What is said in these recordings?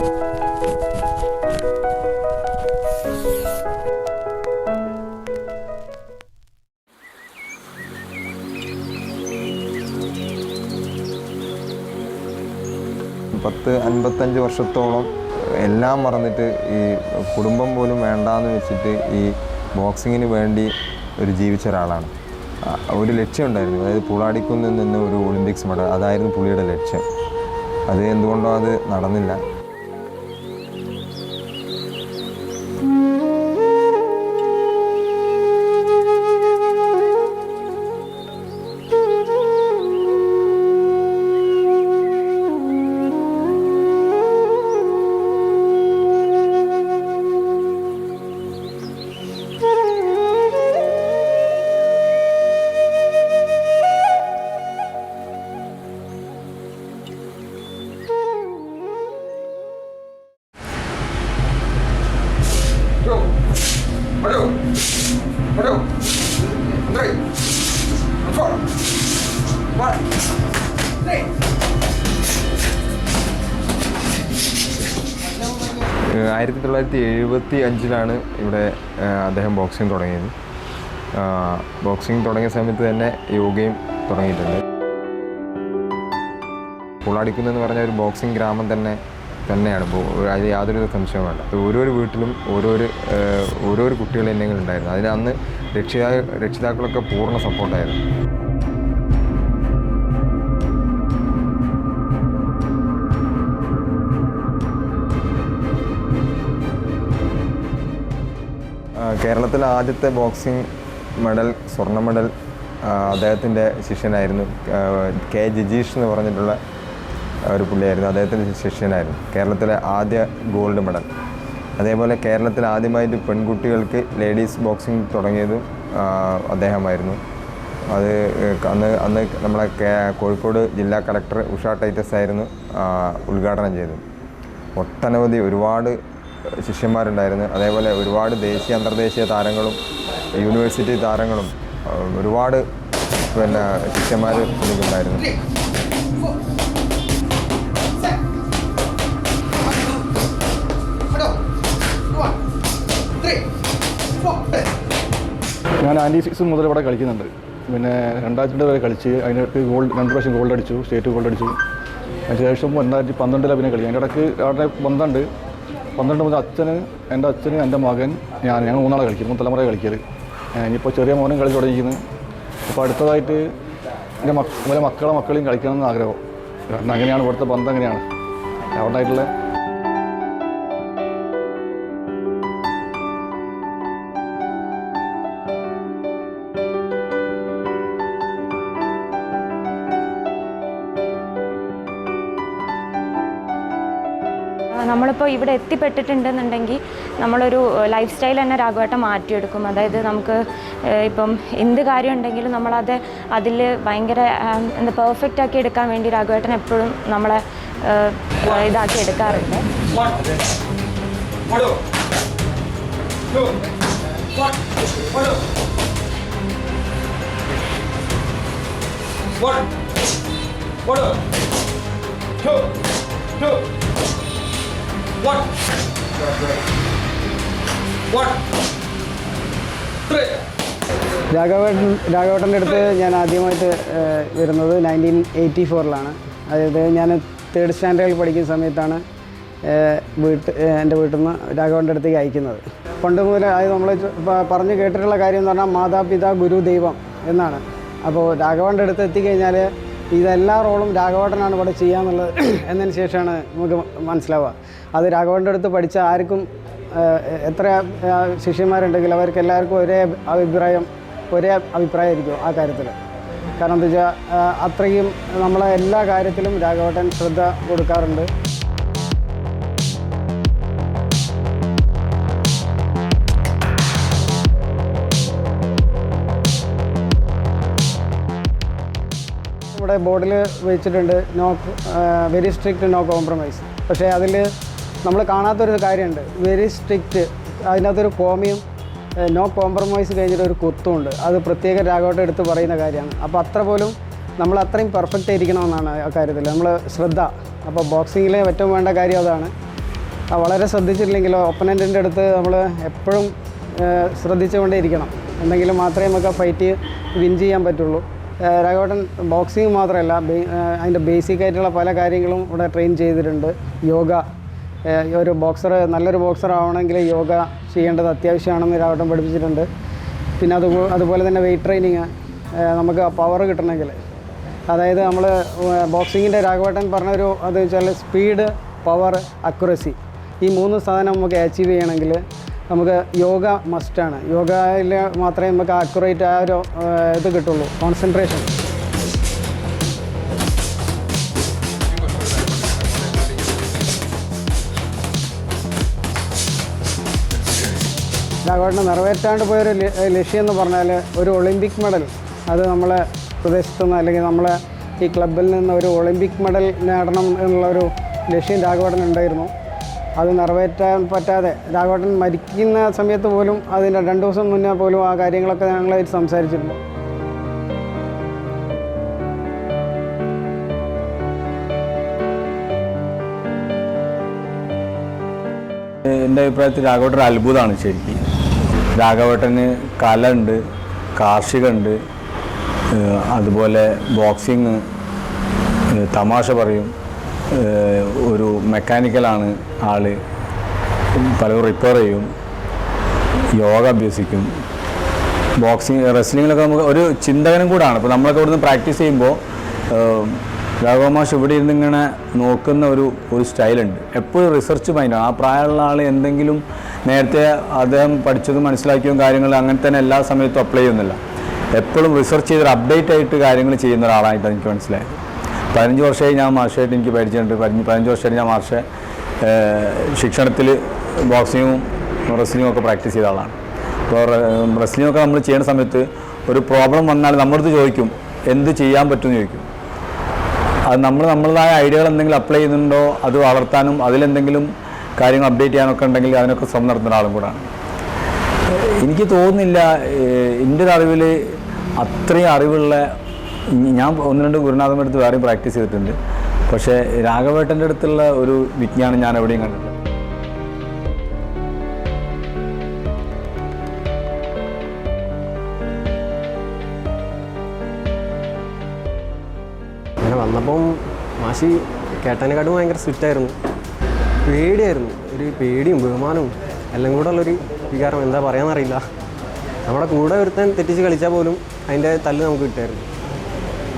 പത്ത് അൻപത്തഞ്ച് വർഷത്തോളം എല്ലാം മറന്നിട്ട് ഈ കുടുംബം പോലും വേണ്ടാന്ന് വെച്ചിട്ട് ഈ ബോക്സിങ്ങിന് വേണ്ടി ഒരു ജീവിച്ച ഒരാളാണ്. ഒരു ലക്ഷ്യം ഉണ്ടായിരുന്നു. അതായത് പുളാടിക്കുന്നിൽ നിന്ന് ഒരു ഒളിമ്പിക്സ് മെഡൽ. അതായിരുന്നു പുള്ളിയുടെ ലക്ഷ്യം. അത് എന്തുകൊണ്ടോ അത് നടന്നില്ല. എഴുപത്തി അഞ്ചിലാണ് ഇവിടെ അദ്ദേഹം ബോക്സിംഗ് തുടങ്ങിയത്. ബോക്സിംഗ് തുടങ്ങിയ സമയത്ത് തന്നെ യോഗയും തുടങ്ങിയിട്ടുണ്ട്. പുള്ളാടിക്കുന്നെന്ന് പറഞ്ഞ ഒരു ബോക്സിംഗ് ഗ്രാമം തന്നെ തന്നെയാണ്. അതിൽ യാതൊരു സംശയവും വേണ്ട. ഓരോരോ വീട്ടിലും ഓരോരോ ഓരോ ഓരോരോ കുട്ടികൾ എന്നെങ്കിലും ഉണ്ടായിരുന്നു അതിന് അന്ന് രക്ഷിതാ രക്ഷിതാക്കളൊക്കെ പൂർണ സപ്പോർട്ടായിരുന്നു കേരളത്തിലെ ആദ്യത്തെ ബോക്സിംഗ് മെഡൽ സ്വർണ മെഡൽ അദ്ദേഹത്തിന്റെ ശിഷ്യനായിരുന്നു കെ ജിജീഷ് എന്ന് പറഞ്ഞിട്ടുള്ള ഒരു പുള്ളിയായിരുന്നു. അദ്ദേഹത്തിന്റെ ശിഷ്യനായിരുന്നു. കേരളത്തിലെ ആദ്യ ഗോൾഡ് മെഡൽ അതേപോലെ കേരളത്തിൽ ആദ്യമായിട്ട് പെൺകുട്ടികൾക്ക് ലേഡീസ് ബോക്സിംഗ് തുടങ്ങിയതും അദ്ദേഹമായിരുന്നു. അത് അന്ന് അന്ന് നമ്മളെ കോഴിക്കോട് ജില്ലാ കളക്ടർ ഉഷ ടൈറ്റസ് ആയിരുന്നു ഉദ്ഘാടനം ചെയ്തത്. ഒട്ടനവധി ഒരുപാട് ശിഷ്യന്മാരുണ്ടായിരുന്നു. അതേപോലെ ഒരുപാട് ദേശീയ അന്തർദേശീയ താരങ്ങളും യൂണിവേഴ്സിറ്റി താരങ്ങളും ഒരുപാട് പിന്നെ ശിഷ്യന്മാർ എനിക്കുണ്ടായിരുന്നു ഞാൻ ആന്റി സിക്സ് മുതൽ ഇവിടെ കളിക്കുന്നുണ്ട്. പിന്നെ രണ്ടായിരത്തി വരെ കളിച്ച് അതിനിടയ്ക്ക് ഗോൾഡ് രണ്ട് പ്രാവശ്യം ഗോൾഡ് അടിച്ചു സ്റ്റേറ്റ് ഗോൾഡ് അടിച്ചു. അതിനുശേഷം രണ്ടായിരത്തി പന്ത്രണ്ടിലാണ് പിന്നെ കളി. അതിന്റെ ഇടയ്ക്ക് അവിടെ പന്ത്രണ്ട് പന്ത്രണ്ട് മുതൽ അച്ഛന് എന്റെ അച്ഛന് എന്റെ മകൻ ഞാൻ ഞങ്ങൾ മൂന്നാളെ കളിക്കും മൂന്ന് തലമുറ കളിക്കൽ ഇനിയിപ്പോൾ ചെറിയ മോനും കളി തുടങ്ങിയിരിക്കുന്നു. അപ്പോൾ അടുത്തതായിട്ട് എന്റെ മക്ക മക്കളെ മക്കളെയും കളിക്കണമെന്ന് ആഗ്രഹം. അങ്ങനെയാണ് ഇവിടുത്തെ ബന്ധം അങ്ങനെയാണ്. അവിടെ ആയിട്ടുള്ള നമ്മളിപ്പോൾ ഇവിടെ എത്തിപ്പെട്ടിട്ടുണ്ടെന്നുണ്ടെങ്കിൽ നമ്മളൊരു ലൈഫ് സ്റ്റൈൽ തന്നെ രാഘവേട്ടം മാറ്റിയെടുക്കും അതായത് നമുക്ക് ഇപ്പം എന്ത് കാര്യം ഉണ്ടെങ്കിലും നമ്മളത് അതിൽ ഭയങ്കര എന്താ പെർഫെക്റ്റ് ആക്കി എടുക്കാൻ വേണ്ടി രാഘവേട്ടൻ എപ്പോഴും നമ്മളെ ഇതാക്കി എടുക്കാറുണ്ട് One. One. Two. Two. One. One. Three. രാഘവേട്ടൻ രാഘവേട്ടന്റെ അടുത്ത് ഞാൻ ആദ്യമായിട്ട് വരുന്നത് നയന്റീൻ എയ്റ്റി ഫോറിലാണ് അതായത് ഞാൻ തേർഡ് സ്റ്റാൻഡേർഡിൽ പഠിക്കുന്ന സമയത്താണ് വീട്ട് എന്റെ വീട്ടിൽ നിന്ന് രാഘവന്റെ അടുത്തേക്ക് അയക്കുന്നത് പണ്ട് മുതൽ അതായത് നമ്മൾ പറഞ്ഞു കേട്ടിട്ടുള്ള കാര്യം എന്ന് പറഞ്ഞാൽ മാതാപിതാ ഗുരു ദൈവം എന്നാണ് അപ്പോൾ രാഘവന്റെ അടുത്ത് എത്തിക്കഴിഞ്ഞാൽ ഇതെല്ലാ റോളും രാഘവേട്ടനാണ് ഇവിടെ ചെയ്യാന്നുള്ളത് എന്നതിന് ശേഷമാണ് നമുക്ക് മനസ്സിലാവുക. അത് രാഘവേട്ടന്റെ അടുത്ത് പഠിച്ച ആർക്കും എത്ര ശിഷ്യന്മാരുണ്ടെങ്കിൽ അവർക്ക് എല്ലാവർക്കും ഒരേ അഭിപ്രായം ഒരേ അഭിപ്രായമായിരിക്കും ആ കാര്യത്തിൽ. കാരണം എന്താ വെച്ചാൽ അത്രയും നമ്മളെ എല്ലാ കാര്യത്തിലും രാഘവേട്ടൻ ശ്രദ്ധ കൊടുക്കാറുണ്ട്. ഇവിടെ ബോർഡിൽ വെച്ചിട്ടുണ്ട് no very strict no compromise പക്ഷേ അതിൽ നമ്മൾ കാണാത്തൊരു കാര്യമുണ്ട്. വെരി സ്ട്രിക്റ്റ് അതിനകത്തൊരു കോമിയും നോ കോംപ്രമൈസ് കഴിഞ്ഞിട്ട് ഒരു കുത്തും ഉണ്ട്. അത് പ്രത്യേക രാഘവട്ടം എടുത്ത് പറയുന്ന കാര്യമാണ്. അപ്പോൾ അത്ര പോലും നമ്മൾ അത്രയും പെർഫെക്റ്റ് ആയിരിക്കണമെന്നാണ് ആ കാര്യത്തിൽ. നമ്മൾ ശ്രദ്ധ. അപ്പോൾ ബോക്സിങ്ങിലെ ഏറ്റവും വേണ്ട കാര്യം അതാണ്. ആ, വളരെ ശ്രദ്ധിച്ചില്ലെങ്കിലോ ഒപ്പനന്റിന്റെ അടുത്ത് നമ്മൾ എപ്പോഴും ശ്രദ്ധിച്ചുകൊണ്ടേ ഇരിക്കണം എന്തെങ്കിലും മാത്രമേ നമുക്ക് ഫൈറ്റ് വിൻ ചെയ്യാൻ പറ്റുള്ളൂ. ആ, രാഘവേട്ടൻ ബോക്സിങ് മാത്രമല്ല അതിന്റെ ബേസിക് ആയിട്ടുള്ള പല കാര്യങ്ങളും ഇവിടെ ട്രെയിൻ ചെയ്തിട്ടുണ്ട്. യോഗ ഒരു ബോക്സർ നല്ലൊരു ബോക്സർ ആവണമെങ്കിൽ യോഗ ചെയ്യേണ്ടത് അത്യാവശ്യമാണെന്ന് രാഘവട്ടൻ പഠിപ്പിച്ചിട്ടുണ്ട്. പിന്നെ അത് അതുപോലെ തന്നെ വെയിറ്റ് ട്രെയിനിങ് നമുക്ക് പവർ കിട്ടണമെങ്കിൽ. അതായത് നമ്മൾ ബോക്സിങ്ങിന്റെ രാഘവേട്ടൻ പറഞ്ഞൊരു അത് വെച്ചാൽ സ്പീഡ് പവർ അക്യുറസി ഈ മൂന്ന് സാധനം നമുക്ക് അച്ചീവ് ചെയ്യണമെങ്കിൽ നമുക്ക് യോഗ മസ്റ്റാണ്. യോഗയിൽ മാത്രമേ നമുക്ക് ആക്യുറേറ്റ് ആ ഒരു ഇത് കിട്ടുള്ളൂ. കോൺസെൻട്രേഷൻ രാഘവേട്ടന് നിറവേറ്റാണ്ട് പോയൊരു ലക്ഷ്യം എന്ന് പറഞ്ഞാൽ ഒരു ഒളിമ്പിക് മെഡൽ. അത് നമ്മളെ പ്രദേശത്തു നിന്ന് അല്ലെങ്കിൽ നമ്മളെ ഈ ക്ലബിൽ നിന്ന് ഒരു ഒളിമ്പിക് മെഡൽ നേടണം എന്നുള്ള ഒരു ലക്ഷ്യം രാഘവേട്ടൻ ഉണ്ടായിരുന്നു. അത് നിറവേറ്റാൻ പറ്റാതെ രാഘവേട്ടൻ മരിക്കുന്ന സമയത്ത് പോലും അതിന്റെ രണ്ട് ദിവസം മുന്നേ പോലും ആ കാര്യങ്ങളൊക്കെ ഞങ്ങളായിട്ട് സംസാരിച്ചിട്ടുണ്ട്. എന്റെ അഭിപ്രായത്തിൽ രാഘവേട്ടൻ അത്ഭുതമാണ് ശരിക്കും. രാഘവേട്ടന് കലയുണ്ട് കാർഷികമുണ്ട് അതുപോലെ ബോക്സിങ് തമാശ പറയും. ഒരു മെക്കാനിക്കലാണ് ആൾ. പലരും റിപ്പയർ ചെയ്യും യോഗ അഭ്യസിക്കും. ബോക്സിങ് റെസ്ലിങ്ങിലൊക്കെ നമുക്ക് ഒരു ചിന്തകനും കൂടാണ്. ഇപ്പോൾ നമ്മളൊക്കെ ഇവിടുന്ന് പ്രാക്ടീസ് ചെയ്യുമ്പോൾ രാഘവമാഷ് ഇവിടെ ഇരുന്ന് ഇങ്ങനെ നോക്കുന്ന ഒരു ഒരു സ്റ്റൈലുണ്ട്. എപ്പോഴും റിസർച്ച് മൈൻഡാണ് ആ പ്രായമുള്ള ആൾ എന്തെങ്കിലും നേരത്തെ അദ്ദേഹം പഠിച്ചതും മനസ്സിലാക്കിയോ കാര്യങ്ങൾ അങ്ങനെ തന്നെ എല്ലാ സമയത്തും അപ്ലൈ ചെയ്യുന്നില്ല. എപ്പോഴും റിസർച്ച് ചെയ്തൊരു അപ്ഡേറ്റ് ആയിട്ട് കാര്യങ്ങൾ ചെയ്യുന്ന ഒരാളായിട്ട് എനിക്ക് മനസ്സിലായത്. പതിനഞ്ച് വർഷമായി ഞാൻ മാഷായിട്ട് എനിക്ക് പരിചയമുണ്ട്. പതിനഞ്ച് പതിനഞ്ച് ഞാൻ മാഷെ ശിക്ഷണത്തിൽ ബോക്സിങ്ങും റെസ്ലിങ്ങും ഒക്കെ പ്രാക്ടീസ് ചെയ്ത ആളാണ്. അപ്പോൾ റെസ്ലിങ്ങൊക്കെ നമ്മൾ ചെയ്യുന്ന സമയത്ത് ഒരു പ്രോബ്ലം വന്നാൽ നമ്മളടുത്ത് ചോദിക്കും എന്ത് ചെയ്യാൻ പറ്റുമെന്ന് ചോദിക്കും. അത് നമ്മൾ നമ്മളതായ ഐഡിയകൾ എന്തെങ്കിലും അപ്ലൈ ചെയ്യുന്നുണ്ടോ അത് വളർത്താനും അതിലെന്തെങ്കിലും കാര്യങ്ങൾ അപ്ഡേറ്റ് ചെയ്യാനൊക്കെ ഉണ്ടെങ്കിൽ അതിനൊക്കെ ശ്രമം നടത്തുന്ന ആളും കൂടാണ്. എനിക്ക് തോന്നുന്നില്ല എന്റെ അറിവിൽ അത്രയും അറിവുള്ള ഞാൻ ഒന്ന് രണ്ട് ഗുരുനാഥന്റെ അടുത്ത് വേറെയും പ്രാക്ടീസ് ചെയ്തിട്ടുണ്ട്. പക്ഷേ രാഘവേട്ടന്റെ അടുത്തുള്ള ഒരു വിജ്ഞാനം ഞാൻ എവിടെയും കണ്ടിട്ടില്ല. അങ്ങനെ വന്നപ്പം മാഷി കേട്ടനെക്കാട്ടും ഭയങ്കര സ്ട്രിക്റ്റായിരുന്നു പേടിയായിരുന്നു. ഒരു പേടിയും ബഹുമാനവും എല്ലാം കൂടെ ഉള്ളൊരു വികാരം എന്താ പറയാന്നറിയില്ല. നമ്മുടെ കൂടെ ഒരുത്തൻ തെറ്റിച്ച് കളിച്ചാൽ പോലും അതിന്റെ തല്ല് നമുക്ക് കിട്ടുമായിരുന്നു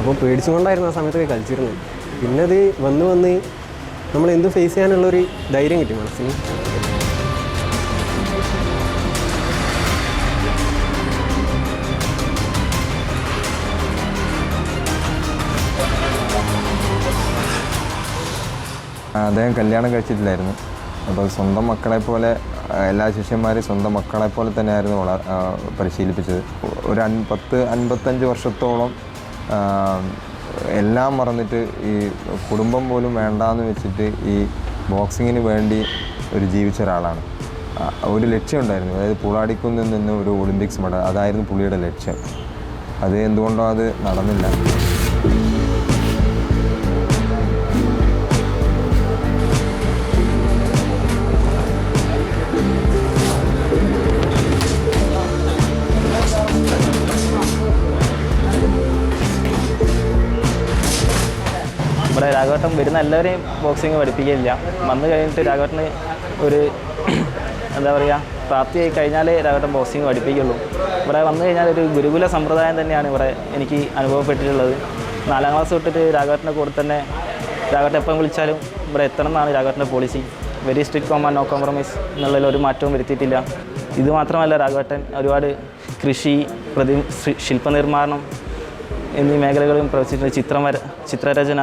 അപ്പോൾ പേടിച്ചുകൊണ്ടായിരുന്നു ആ സമയത്തൊക്കെ കളിച്ചിരുന്നത്. പിന്നെ അത് വന്ന് വന്ന് നമ്മൾ എന്ത് ഫേസ് ചെയ്യാനുള്ളൊരു ധൈര്യം കിട്ടി മനസ്സിന്. അദ്ദേഹം കല്യാണം കഴിച്ചിട്ടില്ലായിരുന്നു. അപ്പോൾ സ്വന്തം മക്കളെ പോലെ എല്ലാ ശിഷ്യന്മാരും സ്വന്തം മക്കളെ പോലെ തന്നെയായിരുന്നു വളർ പരിശീലിപ്പിച്ചത്. ഒരു അൻ പത്ത് അൻപത്തഞ്ച് വർഷത്തോളം എല്ലാം മറന്നിട്ട് ഈ കുടുംബം പോലും വേണ്ടാന്ന് വെച്ചിട്ട് ഈ ബോക്സിങ്ങിന് വേണ്ടി ഒരു ജീവിച്ച ഒരാളാണ്. ഒരു ലക്ഷ്യമുണ്ടായിരുന്നു അതായത് പുളാടിക്കുന്നിൽ നിന്ന് ഒരു ഒളിമ്പിക്സ് മെഡൽ അതായിരുന്നു പുള്ളിയുടെ ലക്ഷ്യം. അത് എന്തുകൊണ്ടോ അത് നടന്നില്ല. ഇവിടെ രാഘവട്ടം വരുന്ന എല്ലാവരെയും ബോക്സിങ് പഠിപ്പിക്കില്ല വന്നു കഴിഞ്ഞിട്ട് രാഘവട്ടന് ഒരു എന്താ പറയുക പ്രാപ്തിയായി കഴിഞ്ഞാലേ രാഘവട്ടൻ ബോക്സിങ് പഠിപ്പിക്കുള്ളൂ. ഇവിടെ വന്നു കഴിഞ്ഞാൽ ഒരു ഗുരുകുല സമ്പ്രദായം തന്നെയാണ് ഇവിടെ എനിക്ക് അനുഭവപ്പെട്ടിട്ടുള്ളത്. നാലാം ക്ലാസ് തൊട്ടിട്ട് രാഘവട്ടന്റെ കൂടെ തന്നെ രാഘവട്ടൻ എപ്പം വിളിച്ചാലും ഇവിടെ എത്തണം എന്നാണ് രാഘവട്ടന്റെ policy very strict comma no compromise എന്നുള്ളതിൽ ഒരു മാറ്റവും വരുത്തിയിട്ടില്ല. ഇത് മാത്രമല്ല രാഘവട്ടൻ ഒരുപാട് കൃഷി പ്രതി ശില്പനിർമ്മാണം എന്നീ മേഖലകളിലും പ്രവർത്തിച്ചിട്ടുണ്ട് ചിത്രം വര ചിത്രരചന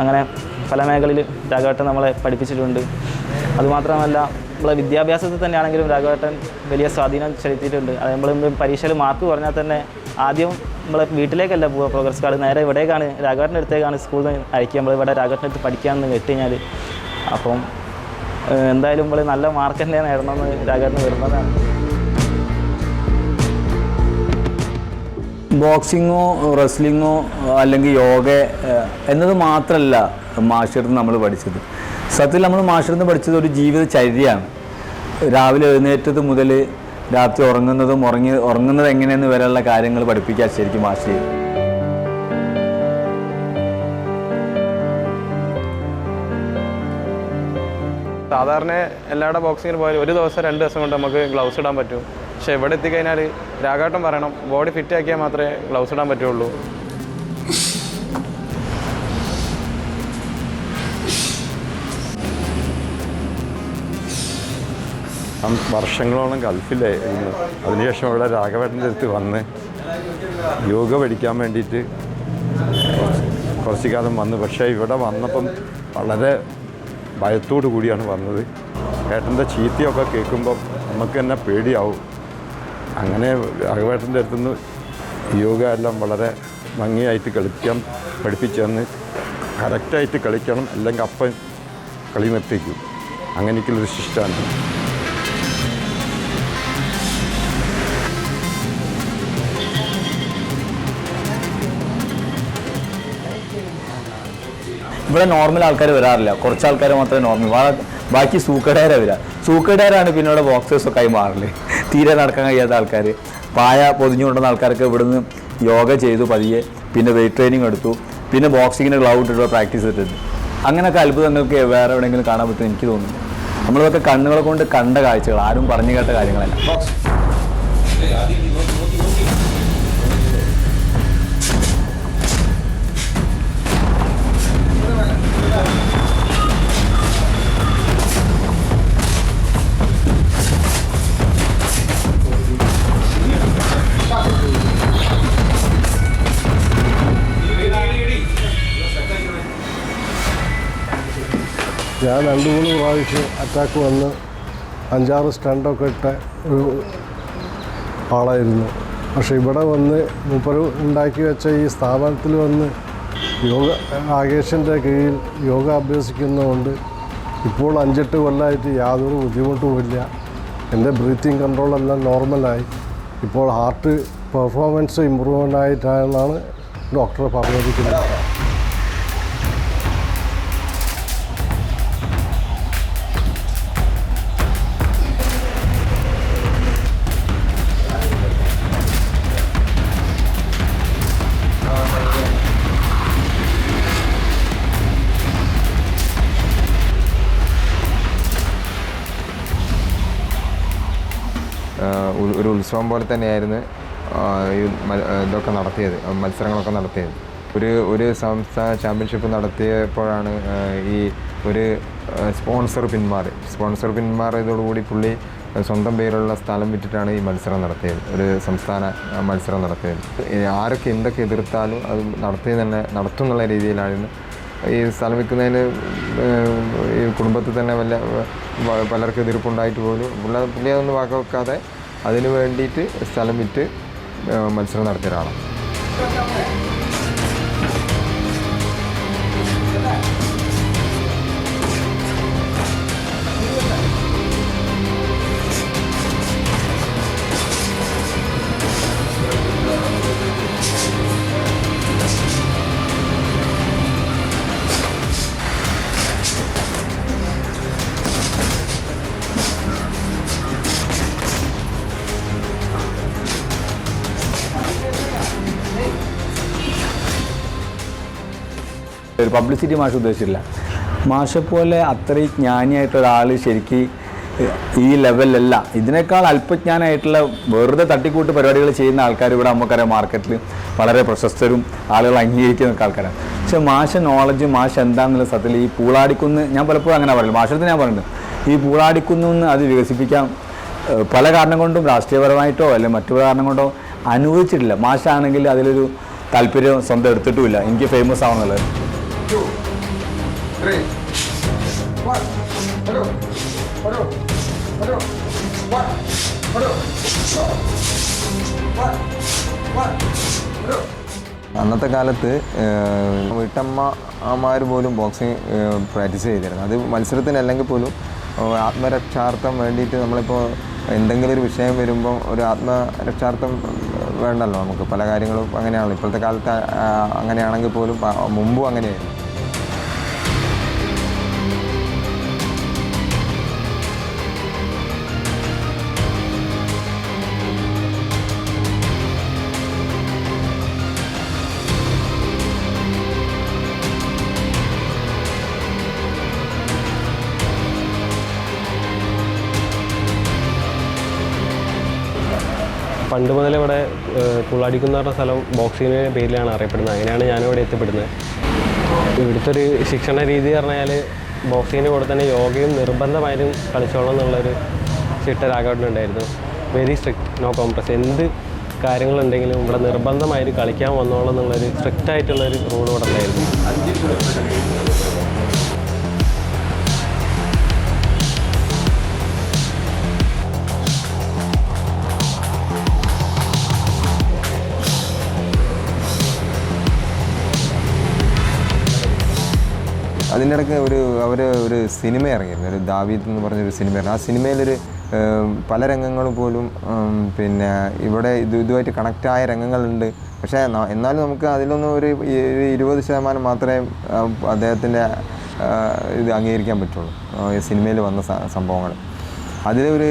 അങ്ങനെ പല മേഖലയിൽ രാഘവേട്ടൻ നമ്മളെ പഠിപ്പിച്ചിട്ടുണ്ട്. അതുമാത്രമല്ല നമ്മളെ വിദ്യാഭ്യാസത്തിൽ തന്നെയാണെങ്കിലും രാഘവേട്ടൻ വലിയ സ്വാധീനം ചെലുത്തിയിട്ടുണ്ട്. അത് നമ്മൾ പരീക്ഷയിൽ മാർക്ക് പറഞ്ഞാൽ തന്നെ ആദ്യം നമ്മളെ വീട്ടിലേക്കല്ല പോവുക പ്രോഗ്രസ് കാർഡ് നേരെ ഇവിടേക്കാണ് രാഘവേട്ടന്റെ അടുത്തേക്കാണ് സ്കൂളിൽ നിന്ന് അയക്കുക. നമ്മൾ ഇവിടെ രാഘവേട്ടന്റെ അടുത്ത് പഠിക്കാമെന്ന് കേട്ട് കഴിഞ്ഞാൽ അപ്പം എന്തായാലും നമ്മൾ നല്ല മാർക്ക് തന്നെ നേടണമെന്ന് രാഘവേട്ടന് വരുന്നതാണ് ബോക്സിങ്ങോ റെസ്ലിങ്ങോ അല്ലെങ്കിൽ യോഗ എന്നത് മാത്രമല്ല മാഷിടത്ത് നമ്മൾ പഠിച്ചത്. സത്യത്തിൽ നമ്മൾ മാഷിൽ പഠിച്ചത് ഒരു ജീവിതചര്യയാണ് രാവിലെ എഴുന്നേറ്റത് മുതൽ രാത്രി ഉറങ്ങുന്നതും ഉറങ്ങി ഉറങ്ങുന്നത് എങ്ങനെയെന്ന് വരെയുള്ള കാര്യങ്ങൾ പഠിപ്പിക്കാൻ ശരിക്കും മാഷ് സാധാരണ എല്ലാവരുടെ ബോക്സിങ്ങിന് പോയാൽ ഒരു ദിവസം രണ്ട് ദിവസം കൊണ്ട് നമുക്ക് ഗ്ലൗസ് ഇടാൻ പറ്റും. പക്ഷേ ഇവിടെ എത്തിക്കഴിഞ്ഞാൽ രാഘാട്ടം പറയണം ബോഡി ഫിറ്റ് ആക്കിയാൽ മാത്രമേ ഗ്ലൗസ് ഇടാൻ പറ്റുള്ളൂ. വർഷങ്ങളോളം ഗൾഫിലായിരുന്നു അതിനുശേഷം ഇവിടെ രാഘവേട്ടന്റെ അടുത്ത് വന്ന് യോഗ പഠിക്കാൻ വേണ്ടിയിട്ട് കുറച്ച് കാലം വന്നു. പക്ഷേ ഇവിടെ വന്നപ്പം വളരെ ഭയത്തോടു കൂടിയാണ് വന്നത്. ഏട്ടന്റെ ചീത്തയൊക്കെ കേൾക്കുമ്പം നമുക്ക് തന്നെ പേടിയാവും. അങ്ങനെ രാഘവേട്ടന്റെ അടുത്തുനിന്ന് യോഗ എല്ലാം വളരെ ഭംഗിയായിട്ട് കളിക്കാൻ പഠിപ്പിച്ചു തന്ന് കറക്റ്റായിട്ട് കളിക്കണം അല്ലെങ്കിൽ അപ്പം കളി നിർത്തിക്കും അങ്ങനെയൊക്കെയുള്ളൊരു ശിഷ്ടാണ്. ഇവിടെ നോർമൽ ആൾക്കാർ വരാറില്ല. കുറച്ച് ആൾക്കാർ മാത്രമേ നോർമൽ ബാക്കി സൂക്കടേര വരിക. സൂക്കടേരാണ് പിന്നെ ഇവിടെ ബോക്സേഴ്സൊക്കെ ആയി മാറില്ലേ തീരെ നടക്കാൻ കഴിയാത്ത ആൾക്കാർ പായ പൊതിഞ്ഞു കൊണ്ടുവന്ന ആൾക്കാർക്ക് ഇവിടുന്ന് യോഗ ചെയ്തു പതിയെ. പിന്നെ വെയിറ്റ് ട്രെയിനിങ് എടുത്തു. പിന്നെ ബോക്സിങ്ങിന് ഗ്ലൗ ഇട്ടിട്ട് പ്രാക്ടീസ് ഇട്ടിട്ട് അങ്ങനെയൊക്കെ അത്ഭുതങ്ങൾക്ക് വേറെ എവിടെയെങ്കിലും കാണാൻ പറ്റുമെന്ന് എനിക്ക് തോന്നുന്നു. നമ്മളിതൊക്കെ കണ്ണുകളെ കൊണ്ട് കണ്ട കാഴ്ചകൾ ആരും പറഞ്ഞു കേട്ട കാര്യങ്ങളല്ല. ഞാൻ രണ്ട് മൂന്ന് പ്രാവശ്യം അറ്റാക്ക് വന്ന് അഞ്ചാറ് സ്റ്റണ്ടൊക്കെ ഇട്ട ഒരു ആളായിരുന്നു. പക്ഷേ ഇവിടെ വന്ന് മൂപ്പർ ഉണ്ടാക്കി വെച്ച ഈ സ്ഥാപനത്തിൽ വന്ന് യോഗ ആകേഷിന്റെ കീഴിൽ യോഗ അഭ്യസിക്കുന്നതുകൊണ്ട് ഇപ്പോൾ അഞ്ചെട്ട് കൊല്ലമായിട്ട് യാതൊരു ബുദ്ധിമുട്ടുമില്ല എന്റെ ബ്രീത്തിങ് കൺട്രോളെല്ലാം നോർമലായി ഇപ്പോൾ ഹാർട്ട് പെർഫോമൻസ് ഇമ്പ്രൂവ്മെന്റ് ആയിട്ടാണെന്നാണ് ഡോക്ടർ പറഞ്ഞിരിക്കുന്നത്. ഉത്സവം പോലെ തന്നെയായിരുന്നു ഈ ഇതൊക്കെ നടത്തിയത് മത്സരങ്ങളൊക്കെ നടത്തിയത്. ഒരു ഒരു സംസ്ഥാന ചാമ്പ്യൻഷിപ്പ് നടത്തിയപ്പോഴാണ് ഈ ഒരു സ്പോൺസർ പിന്മാറി. സ്പോൺസർ പിന്മാറിയതോടുകൂടി പുള്ളി സ്വന്തം പേരുള്ള സ്ഥലം വിറ്റിട്ടാണ് ഈ മത്സരം നടത്തിയത് ഒരു സംസ്ഥാന മത്സരം നടത്തിയത്. ആരൊക്കെ എന്തൊക്കെ എതിർത്താലും അത് നടത്തി തന്നെ നടത്തും എന്നുള്ള രീതിയിലായിരുന്നു. ഈ സ്ഥലം വിൽക്കുന്നതിന് ഈ കുടുംബത്തിൽ തന്നെ വല്ല പലർക്കും എതിർപ്പുണ്ടായിട്ട് പോലും പുള്ള പുള്ളി അതൊന്നും വാക്ക് വെക്കാതെ അതിന് വേണ്ടിയിട്ട് സ്ഥലം വിറ്റ് മത്സരം നടത്തിയ ഒരാളാണ്. ഒരു പബ്ലിസിറ്റി മാഷ് ഉദ്ദേശിച്ചില്ല മാഷെ പോലെ അത്രയും ജ്ഞാനിയായിട്ട് ഒരാൾ ശരിക്ക് ഈ ലെവലിലല്ല ഇതിനേക്കാൾ അല്പജ്ഞാനായിട്ടുള്ള വെറുതെ തട്ടിക്കൂട്ട് പരിപാടികൾ ചെയ്യുന്ന ആൾക്കാർ ഇവിടെ നമുക്കറിയാം മാർക്കറ്റിൽ വളരെ പ്രശസ്തരും ആളുകൾ അംഗീകരിക്കുന്ന ആൾക്കാരാണ്. പക്ഷെ മാഷ നോളജ് മാഷ എന്താണെന്നുള്ള സത്യത്തിൽ ഈ പൂളാടിക്കുന്ന് ഞാൻ പലപ്പോഴും അങ്ങനെ പറയുള്ളൂ മാഷത്തിന് ഞാൻ പറയുന്നത് ഈ പൂളാടിക്കുന്ന് അത് വികസിപ്പിക്കാൻ പല കാരണം കൊണ്ടും രാഷ്ട്രീയപരമായിട്ടോ അല്ലെങ്കിൽ മറ്റു കാരണം കൊണ്ടോ അനുവദിച്ചിട്ടില്ല. മാഷാണെങ്കിൽ അതിലൊരു താല്പര്യം സ്വന്തം എടുത്തിട്ടുമില്ല. എനിക്ക് ഫേമസ് ആവുന്നുള്ളത് അന്നത്തെ കാലത്ത് വീട്ടമ്മ വീട്ടമ്മമാർ പോലും ബോക്സിങ് പ്രാക്ടീസ് ചെയ്തിരുന്നു അത് മത്സരത്തിനല്ലെങ്കിൽ പോലും ആത്മരക്ഷാർത്ഥം വേണ്ടിയിട്ട് നമ്മളിപ്പോൾ എന്തെങ്കിലും ഒരു വിഷയം വരുമ്പോൾ ഒരു ആത്മരക്ഷാർത്ഥം വേണ്ടല്ലോ നമുക്ക്. പല കാര്യങ്ങളും അങ്ങനെയാണല്ലോ ഇപ്പോഴത്തെ കാലത്ത് അങ്ങനെയാണെങ്കിൽ പോലും മുമ്പും അങ്ങനെയായിരുന്നു. പണ്ട് മുതലേ ഇവിടെ പുള്ളാടിക്കുന്ന പറഞ്ഞ സ്ഥലം ബോക്സിങ്ങിന്റെ പേരിലാണ് അറിയപ്പെടുന്നത്. അങ്ങനെയാണ് ഞാനിവിടെ എത്തിപ്പെടുന്നത്. ഇവിടുത്തെ ഒരു ശിക്ഷണ രീതി പറഞ്ഞാൽ ബോക്സിങ്ങിന്റെ കൂടെ തന്നെ യോഗയും നിർബന്ധമായും കളിച്ചോളണം എന്നുള്ളൊരു ചിട്ട രാഘവനുണ്ടായിരുന്നു വെരി സ്ട്രിക്റ്റ് നോ കോംപ്രസ് എന്ത് കാര്യങ്ങളുണ്ടെങ്കിലും ഇവിടെ നിർബന്ധമായിട്ട് കളിക്കാൻ വന്നോളാം എന്നുള്ളൊരു സ്ട്രിക്റ്റ് ആയിട്ടുള്ളൊരു റൂൾ ഇവിടെ ഉണ്ടായിരുന്നു. അതിന്റെ ഇടയ്ക്ക് ഒരു അവർ ഒരു സിനിമ ഇറങ്ങിയിരുന്നു. ഒരു ദാവീദ് എന്ന് പറഞ്ഞൊരു സിനിമ ഇറങ്ങി. ആ സിനിമയിലൊരു പല രംഗങ്ങൾ പോലും പിന്നെ ഇവിടെ ഇത് ഇതുമായിട്ട് കണക്റ്റായ രംഗങ്ങളുണ്ട്. പക്ഷേ എന്നാലും നമുക്ക് അതിലൊന്നും ഒരു ഇരുപത് ശതമാനം മാത്രമേ അദ്ദേഹത്തിന്റെ ഇത് അംഗീകരിക്കാൻ പറ്റുള്ളൂ. സിനിമയിൽ വന്ന സംഭവങ്ങൾ. അതിൽ ഒരു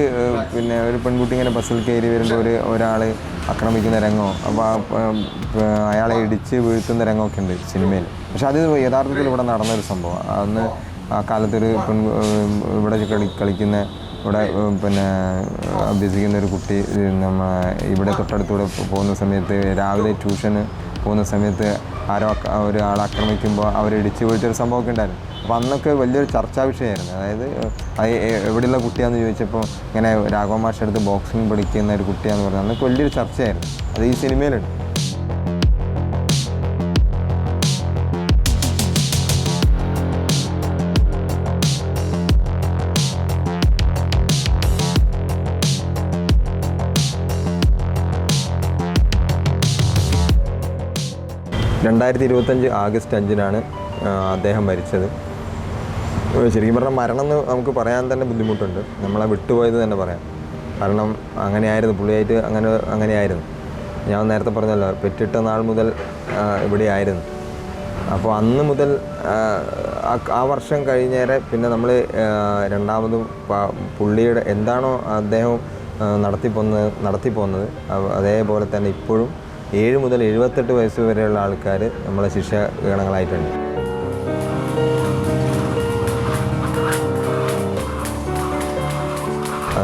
പിന്നെ ഒരു പെൺകുട്ടി ഇങ്ങനെ ബസ്സിൽ കയറി വരുമ്പോൾ ഒരു ഒരാൾ ആക്രമിക്കുന്ന രംഗമോ അപ്പോൾ അയാളെ ഇടിച്ച് വീഴ്ത്തുന്ന രംഗമൊക്കെ ഉണ്ട് സിനിമയിൽ. പക്ഷെ അത് യഥാർത്ഥത്തിൽ ഇവിടെ നടന്നൊരു സംഭവം അന്ന് ആ കാലത്തൊരു പെൺ ഇവിടെ കളി കളിക്കുന്ന ഇവിടെ പിന്നെ അഭ്യസിക്കുന്ന ഒരു കുട്ടി നമ്മ ഇവിടെ തൊട്ടടുത്തൂടെ പോകുന്ന സമയത്ത് രാവിലെ ട്യൂഷന് പോകുന്ന സമയത്ത് ആരോ ഒരാളെ ആക്രമിക്കുമ്പോൾ അവരെ ഇടിച്ച് വീഴ്ത്തിയൊരു സംഭവമൊക്കെ ഉണ്ടായിരുന്നു. അപ്പോൾ അന്നൊക്കെ വലിയൊരു ചർച്ചാ വിഷയമായിരുന്നു. അതായത് അത് എവിടെയുള്ള കുട്ടിയാണെന്ന് ചോദിച്ചപ്പോൾ ഇങ്ങനെ രാഘവ മാഷെടുത്ത് ബോക്സിംഗ് പഠിക്കുന്ന ഒരു കുട്ടിയാന്ന് പറഞ്ഞു. അന്നൊക്കെ വലിയൊരു ചർച്ചയായിരുന്നു. അത് ഈ സിനിമയിലുണ്ട്. രണ്ടായിരത്തി ഇരുപത്തഞ്ച് ആഗസ്റ്റ് അഞ്ചിനാണ് അദ്ദേഹം മരിച്ചത്. ശരിക്കും പറഞ്ഞാൽ മരണം എന്ന് നമുക്ക് പറയാൻ തന്നെ ബുദ്ധിമുട്ടുണ്ട്. നമ്മളെ വിട്ടുപോയത് തന്നെ പറയാം. കാരണം അങ്ങനെയായിരുന്നു പുള്ളിയായിട്ട് അങ്ങനെ അങ്ങനെയായിരുന്നു. ഞാൻ നേരത്തെ പറഞ്ഞല്ലോ പെറ്റിട്ട നാൾ മുതൽ ഇവിടെ ആയിരുന്നു അപ്പോൾ അന്ന് മുതൽ ആ, വർഷം കഴിഞ്ഞേരെ പിന്നെ നമ്മൾ രണ്ടാമതും പുള്ളിയുടെ എന്താണോ അദ്ദേഹം നടത്തിപ്പോന്നത് നടത്തിപ്പോന്നത് അതേപോലെ തന്നെ ഇപ്പോഴും ഏഴ് മുതൽ എഴുപത്തെട്ട് വയസ്സ് വരെയുള്ള ആൾക്കാർ നമ്മളെ ശിക്ഷ ഗണങ്ങളായിട്ടുണ്ട്.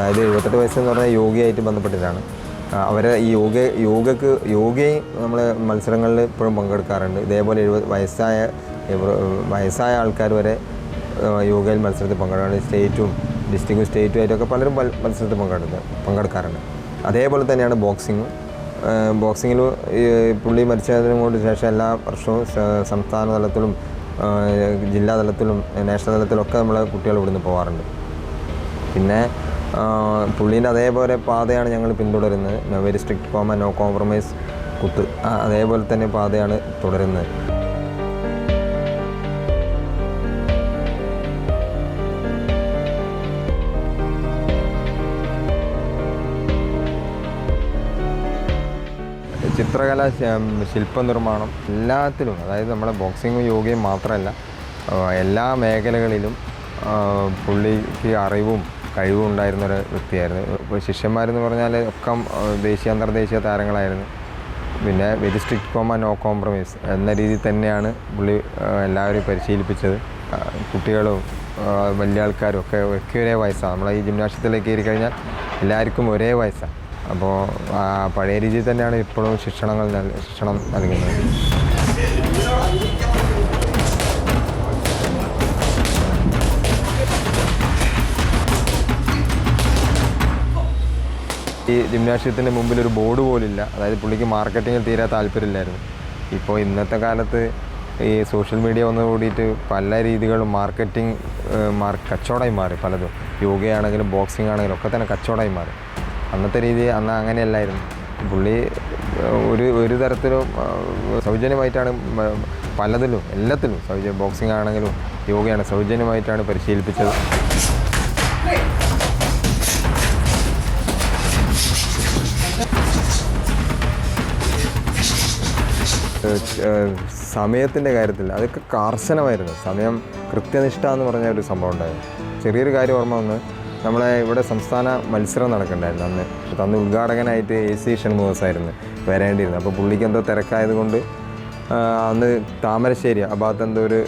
അതായത് എഴുപത്തെട്ട് വയസ്സെന്ന് പറഞ്ഞാൽ യോഗയായിട്ട് ബന്ധപ്പെട്ടിട്ടാണ്. അവരെ ഈ യോഗ യോഗക്ക് യോഗയും നമ്മൾ മത്സരങ്ങളിൽ ഇപ്പോഴും പങ്കെടുക്കാറുണ്ട്. ഇതേപോലെ എഴുപത് വയസ്സായ വയസ്സായ ആൾക്കാർ വരെ യോഗയിൽ മത്സരത്തിൽ പങ്കെടുക്കാറുണ്ട്. സ്റ്റേറ്റും ഡിസ്ട്രിക്റ്റും സ്റ്റേറ്റും ആയിട്ടൊക്കെ പലരും മത്സരത്തിൽ പങ്കെടുക്കുക പങ്കെടുക്കാറുണ്ട്. അതേപോലെ തന്നെയാണ് ബോക്സിങ്ങും. ബോക്സിങ്ങിൽ പുള്ളി മരിച്ചതിനു കൊണ്ട് ശേഷം എല്ലാ വർഷവും സംസ്ഥാന തലത്തിലും ജില്ലാ തലത്തിലും നാഷണൽ തലത്തിലൊക്കെ നമ്മളെ കുട്ടികൾ ഇവിടുന്ന് പോകാറുണ്ട് പിന്നെ പുള്ളീന്റെ അതേപോലെ പാതയാണ് ഞങ്ങൾ പിന്തുടരുന്നത്. Very strict comma no compromise കുത്ത്. അതേപോലെ തന്നെ പാതയാണ് തുടരുന്നത്. ചിത്രകല ശില്പനിർമ്മാണം എല്ലാത്തിലും അതായത് നമ്മുടെ ബോക്സിങ്ങും യോഗയും മാത്രമല്ല എല്ലാ മേഖലകളിലും പുള്ളിക്ക് അറിവും കഴിവും ഉണ്ടായിരുന്ന ഒരു വ്യക്തിയായിരുന്നു. ഇപ്പോൾ ശിഷ്യന്മാരെന്ന് പറഞ്ഞാൽ ഒക്കെ ദേശീയ അന്തർദേശീയ താരങ്ങളായിരുന്നു. പിന്നെ very strict comma no compromise എന്ന രീതിയിൽ തന്നെയാണ് പുള്ളി എല്ലാവരും പരിശീലിപ്പിച്ചത്. കുട്ടികളും വലിയ ആൾക്കാരും ഒക്കെ ഒക്കെ ഒരേ വയസ്സാണ് നമ്മളെ ഈ ജിംനാഷ്യത്തിലേക്ക് കയറി കഴിഞ്ഞാൽ എല്ലാവർക്കും ഒരേ വയസ്സാണ് അപ്പോൾ പഴയ രീതിയിൽ തന്നെയാണ് ഇപ്പോഴും ശിക്ഷണങ്ങൾ ശിക്ഷണം നൽകുന്നത്. ഈ ജിംനാഷ്യത്തിന്റെ മുമ്പിൽ ഒരു ബോർഡ് പോലില്ല. അതായത് പുള്ളിക്ക് മാർക്കറ്റിങ്ങിൽ തീരെ താല്പര്യമില്ലായിരുന്നു. ഇപ്പോൾ ഇന്നത്തെ കാലത്ത് ഈ സോഷ്യൽ മീഡിയ വന്നു കൂടിയിട്ട് പല രീതികളും മാർക്കറ്റിംഗ് മാർ കച്ചവടമായി മാറി പലതും. യോഗയാണെങ്കിലും ബോക്സിംഗ് ആണെങ്കിലും ഒക്കെ തന്നെ കച്ചവടമായി മാറി. അന്നത്തെ രീതി അന്ന് അങ്ങനെയല്ലായിരുന്നു. പുള്ളി ഒരു ഒരു തരത്തിലും സൗജന്യമായിട്ടാണ് പലതിലും എല്ലാത്തിലും സൗജന്യ ബോക്സിംഗ് ആണെങ്കിലും യോഗയാണ് സൗജന്യമായിട്ടാണ് പരിശീലിപ്പിച്ചത്. സമയത്തിന്റെ കാര്യത്തിൽ അതൊക്കെ കർശനമായിരുന്നു. സമയം കൃത്യനിഷ്ഠ എന്ന് പറഞ്ഞ ഒരു സംഭവം ഉണ്ടായിരുന്നു. ചെറിയൊരു കാര്യം ഓർമ്മ വന്ന് നമ്മളെ ഇവിടെ സംസ്ഥാന മത്സരം നടക്കണ്ടായിരുന്നു. അന്ന് അന്ന് ഉദ്ഘാടകനായിട്ട് എ സി ഷൺമുഖസായിരുന്നു വരേണ്ടിയിരുന്നു അപ്പോൾ പുള്ളിക്ക് എന്തോ തിരക്കായതുകൊണ്ട് അന്ന് താമരശ്ശേരി ആ ഭാഗത്ത് എന്തോ ഒരു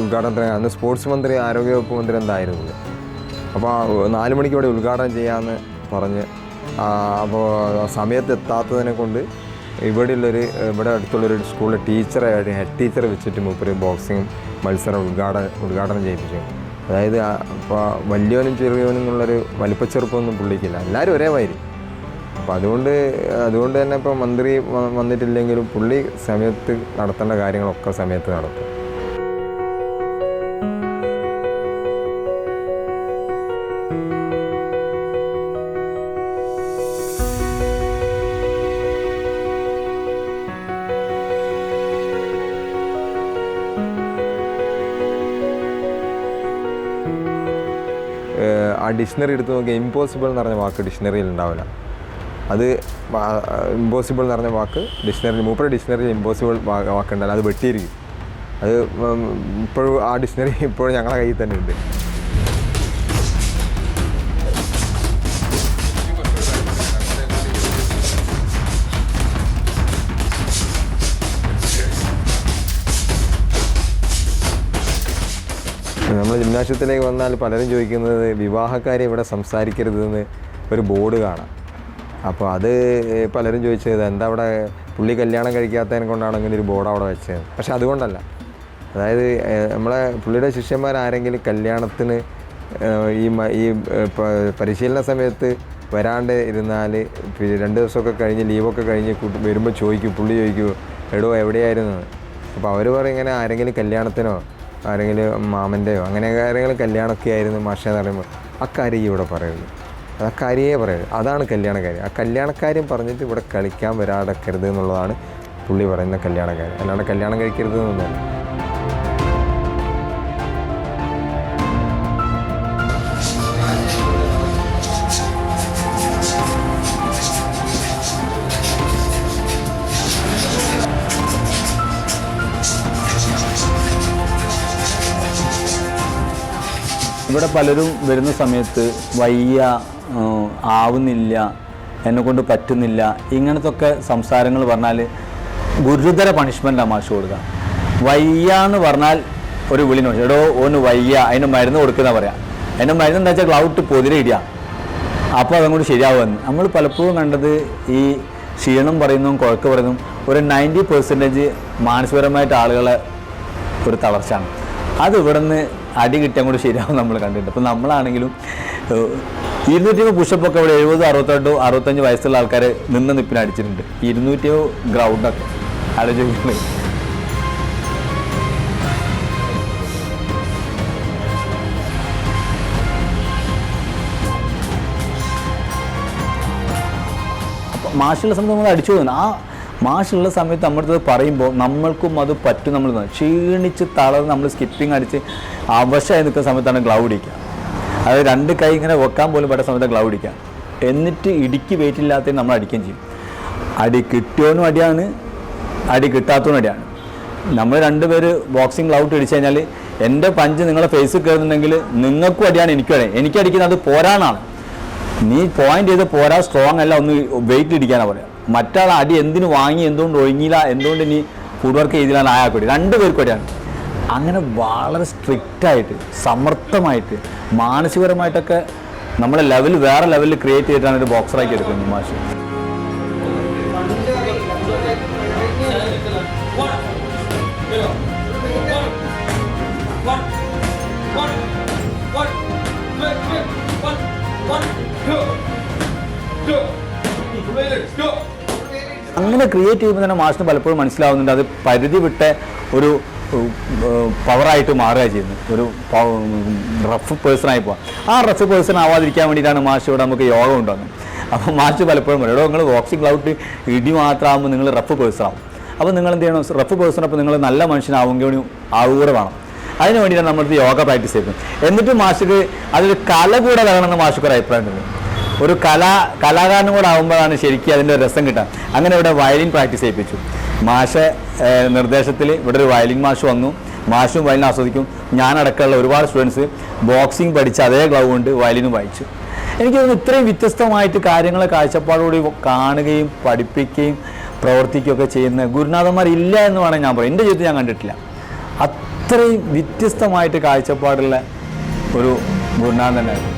ഉദ്ഘാടനത്തിന് അന്ന് സ്പോർട്സ് മന്ത്രി ആരോഗ്യവകുപ്പ് മന്ത്രി എന്തായിരുന്നു അപ്പോൾ നാല് മണിക്ക് ഇവിടെ ഉദ്ഘാടനം ചെയ്യാമെന്ന് പറഞ്ഞ് അപ്പോൾ സമയത്ത് എത്താത്തതിനെ കൊണ്ട് ഇവിടെയുള്ളൊരു ഇവിടെ അടുത്തുള്ളൊരു സ്കൂളിലെ ടീച്ചറായിട്ട് ഹെഡ് ടീച്ചർ വെച്ചിട്ട് മൂപ്പര് ബോക്സിങ് മത്സരം ഉദ്ഘാടന ഉദ്ഘാടനം ചെയ്യിപ്പിച്ചു. അതായത് അപ്പോൾ വലിയവനും ചെറിയവനും എന്നുള്ളൊരു വലിപ്പച്ചെറുപ്പമൊന്നും പുള്ളിക്കില്ല. എല്ലാവരും ഒരേ മാതിരി അപ്പോൾ അതുകൊണ്ട് അതുകൊണ്ട് തന്നെ ഇപ്പോൾ മന്ത്രി വന്നിട്ടില്ലെങ്കിലും പുള്ളി സമയത്ത് നടത്തേണ്ട കാര്യങ്ങളൊക്കെ സമയത്ത് നടത്തും. ഡിക്ഷണറി എടുത്ത് നോക്കിയാൽ ഇമ്പോസിബിൾ എന്ന് പറഞ്ഞ വാക്ക് ഡിക്ഷണറിയിൽ ഉണ്ടാവില്ല. അത് ഇമ്പോസിബിൾ എന്ന് പറഞ്ഞ വാക്ക് ഡിക്ഷണറി മൂപ്പര ഡിക്ഷണറിയിൽ ഇമ്പോസിബിൾ വാക്കുണ്ടല്ലോ അത് വെട്ടിയിരിക്കും. അത് ഇപ്പോഴും ആ ഡിക്ഷണറി ഇപ്പോഴും ഞങ്ങളുടെ കയ്യിൽ തന്നെ ഉണ്ട്. നമ്മൾ ജിംനാഷ്യത്തിലേക്ക് വന്നാൽ പലരും ചോദിക്കുന്നത് വിവാഹക്കാരെ ഇവിടെ സംസാരിക്കരുതെന്ന് ഒരു ബോർഡ് കാണാം. അപ്പോൾ അത് പലരും ചോദിച്ചത് എന്താ അവിടെ പുള്ളി കല്യാണം കഴിക്കാത്തതിനെ കൊണ്ടാണ് അങ്ങനെ ഒരു ബോർഡ് അവിടെ വെച്ചത്? പക്ഷെ അതുകൊണ്ടല്ല. അതായത് നമ്മളെ പുള്ളിയുടെ ശിഷ്യന്മാരാരെങ്കിലും കല്യാണത്തിന് ഈ ഈ പരിശീലന സമയത്ത് വരാണ്ട് ഇരുന്നാൽ രണ്ട് ദിവസമൊക്കെ കഴിഞ്ഞ് ലീവൊക്കെ കഴിഞ്ഞ് വരുമ്പോൾ ചോദിക്കും പുള്ളി ചോദിക്കും എടോ എവിടെയായിരുന്നു? അപ്പോൾ അവർ പറയും ഇങ്ങനെ ആരെങ്കിലും കല്യാണത്തിനോ ആരെങ്കിലും മാമന്റെയോ അങ്ങനെ ആരെങ്കിലും കല്യാണമൊക്കെ ആയിരുന്നു മാഷെന്ന് പറയുമ്പോൾ അക്കാര്യം ഇവിടെ പറയുള്ളൂ. ആ കാര്യേ പറയുള്ളൂ. അതാണ് കല്യാണക്കാര്യം ആ കല്യാണക്കാര്യം പറഞ്ഞിട്ട് ഇവിടെ കളിക്കാൻ വരാടക്കരുത് എന്നുള്ളതാണ് പുള്ളി പറയുന്ന കല്യാണക്കാര്യം അല്ലാണ്ട് കല്യാണം കഴിക്കരുത് എന്നൊന്നുമല്ല ഇവിടെ പലരും വരുന്ന സമയത്ത് വയ്യ ആവുന്നില്ല എന്നെ കൊണ്ട് പറ്റുന്നില്ല ഇങ്ങനത്തെ ഒക്കെ സംസാരങ്ങൾ പറഞ്ഞാൽ ഗുരുതര പണിഷ്മെന്റാണ് മാഷ് കൊടുക്കുക വയ്യ എന്ന് പറഞ്ഞാൽ ഒരു വിളി നോക്കി. എടോ ഓന് വയ്യ അതിന് മരുന്ന് കൊടുക്കുന്ന പറയാം. അതിന് മരുന്ന് എന്താ വെച്ചാൽ ക്ലൗട്ട് പൊതിരിടുക അപ്പോൾ അതങ്ങോട്ട് ശരിയാവുമെന്ന്. നമ്മൾ പലപ്പോഴും കണ്ടത് ഈ ക്ഷീണം പറയുന്നതും കുഴക്ക് പറയുന്നതും ഒരു നയന്റി പെർസെന്റേജ് മാനസികപരമായിട്ട് ആളുകളെ ഒരു തളർച്ചയാണ്. അത് ഇവിടെ നിന്ന് അടി കിട്ടിയാൽ കൂടി ശരിയാവും നമ്മൾ കണ്ടിട്ടുണ്ട് അപ്പോൾ നമ്മളാണെങ്കിലും ഇരുന്നൂറ്റി പുഷപ്പൊക്കെ ഇവിടെ എഴുപത് അറുപത്തെട്ടോ അറുപത്തഞ്ച് വയസ്സുള്ള ആൾക്കാർ നിന്ന് നിപ്പിന് അടിച്ചിട്ടുണ്ട്. ഇരുന്നൂറ്റി ഗ്രൗണ്ടൊക്കെ ആലോചിക്കുന്നത് മാഷുള്ള സമയത്ത് നമ്മൾ അടിച്ചു പോകുന്നു ആ മാഷുള്ള സമയത്ത് നമ്മുടെ അടുത്ത് പറയുമ്പോൾ നമ്മൾക്കും അത് പറ്റും നമ്മൾ ക്ഷീണിച്ച് തളർന്ന് നമ്മൾ സ്കിപ്പിംഗ് അടിച്ച് അവശമായി നിൽക്കുന്ന സമയത്താണ് ഗ്ലൗ ഇടിക്കുക. അത് രണ്ട് കൈ ഇങ്ങനെ വെക്കാൻ പോലും പറ്റുന്ന സമയത്ത് ഗ്ലൗ ഇടിക്കുക. എന്നിട്ട് ഇടിക്ക് വെയിറ്റ് ഇല്ലാത്തതിന് നമ്മൾ അടിക്കുകയും ചെയ്യും. അടി കിട്ടിയവനും അടിയാണ് അടി കിട്ടാത്തവനും അടിയാണ്. നമ്മൾ രണ്ടുപേര് ബോക്സിംഗ് ഗ്ലൗട്ട് അടിച്ചു കഴിഞ്ഞാൽ എന്റെ പഞ്ച് നിങ്ങളെ ഫേസ് കയറുന്നുണ്ടെങ്കിൽ നിങ്ങൾക്കും അടിയാണ് എനിക്കും അടിയാണ് എനിക്ക് അടിക്കുന്നത് അത് പോരാനാണ് നീ പോയിന്റ് ചെയ്ത് പോരാ സ്ട്രോങ് അല്ല ഒന്ന് വെയിറ്റ് ഇടിക്കാനാണ് പറയാം. മറ്റാൾ അടി എന്തിന് വാങ്ങി എന്തുകൊണ്ട് ഒഴുങ്ങിയില്ല എന്തുകൊണ്ട് ഇനി ഫുഡ് വർക്ക് ചെയ്തില്ല ആയാൽ കൂടി രണ്ടുപേർക്കും അടിയാണ് അങ്ങനെ വളരെ സ്ട്രിക്റ്റായിട്ട് സമർത്ഥമായിട്ട് മാനസികപരമായിട്ടൊക്കെ നമ്മളെ ലെവൽ വേറെ ലെവലിൽ ക്രിയേറ്റ് ചെയ്തിട്ടാണ് ഒരു ബോക്സറാക്കി എടുക്കുന്നത് മാഷ് Let's go. അങ്ങനെ ക്രിയേറ്റ് ചെയ്യുമ്പോൾ തന്നെ മാഷിന് പലപ്പോഴും മനസ്സിലാവുന്നുണ്ട്. അത് പരിധി വിട്ട ഒരു പവറായിട്ട് മാറുക ചെയ്യുന്നത് ഒരു റഫ് പേഴ്സൺ ആയി പോവാം. ആ റഫ് പേഴ്സൺ ആവാതിരിക്കാൻ വേണ്ടിയിട്ടാണ് മാഷ് ഇവിടെ നമുക്ക് യോഗം ഉണ്ടാകുന്നത് അപ്പോൾ മാഷ് പലപ്പോഴും പറയും നിങ്ങൾ ബോക്സിംഗ് ഔട്ട് ഇടി മാത്രമാകുമ്പോൾ നിങ്ങൾ റഫ് പേഴ്സൺ ആവും. അപ്പോൾ നിങ്ങൾ എന്ത് ചെയ്യണം? റഫ് പേഴ്സൺ അപ്പോൾ നിങ്ങൾ നല്ല മനുഷ്യനാവുമെങ്കിൽ ആവുകൂടെ വേണം. അതിന് വേണ്ടിയിട്ടാണ് നമ്മളിത് യോഗ പ്രാക്ടീസ് ചെയ്യുന്നത്. എന്നിട്ട് മാഷിക്ക് അതിൽ കല കൂടെ വേണമെന്ന് മാഷിക്ക് ഒരു അഭിപ്രായമുണ്ട് ഒരു കലാ കലാകാരനും കൂടെ ആകുമ്പോഴാണ് ശരിക്കും അതിന്റെ രസം കിട്ടുക. അങ്ങനെ ഇവിടെ വയലിൻ പ്രാക്ടീസ് ചെയ്യിപ്പിച്ചു. മാഷ നിർദ്ദേശത്തിൽ ഇവിടെ ഒരു വയലിൻ മാഷ് വന്നു. മാഷും വയലിൻ ആസ്വദിക്കും. ഞാനടക്കമുള്ള ഒരുപാട് സ്റ്റുഡൻസ് ബോക്സിംഗ് പഠിച്ച് അതേ ഗ്ലൗ കൊണ്ട് വയലിനും വായിച്ചു. എനിക്ക് ഇത്രയും വ്യത്യസ്തമായിട്ട് കാര്യങ്ങളെ കാഴ്ചപ്പാടുകൂടി കാണുകയും പഠിപ്പിക്കുകയും പ്രവർത്തിക്കുകയൊക്കെ ചെയ്യുന്ന ഗുരുനാഥന്മാർ ഇല്ല എന്ന് വേണമെങ്കിൽ ഞാൻ പറയും എന്റെ ജീവിതത്തിൽ ഞാൻ കണ്ടിട്ടില്ല. അത്രയും വ്യത്യസ്തമായിട്ട് കാഴ്ചപ്പാടുള്ള ഒരു ഗുരുനാഥനായിരുന്നു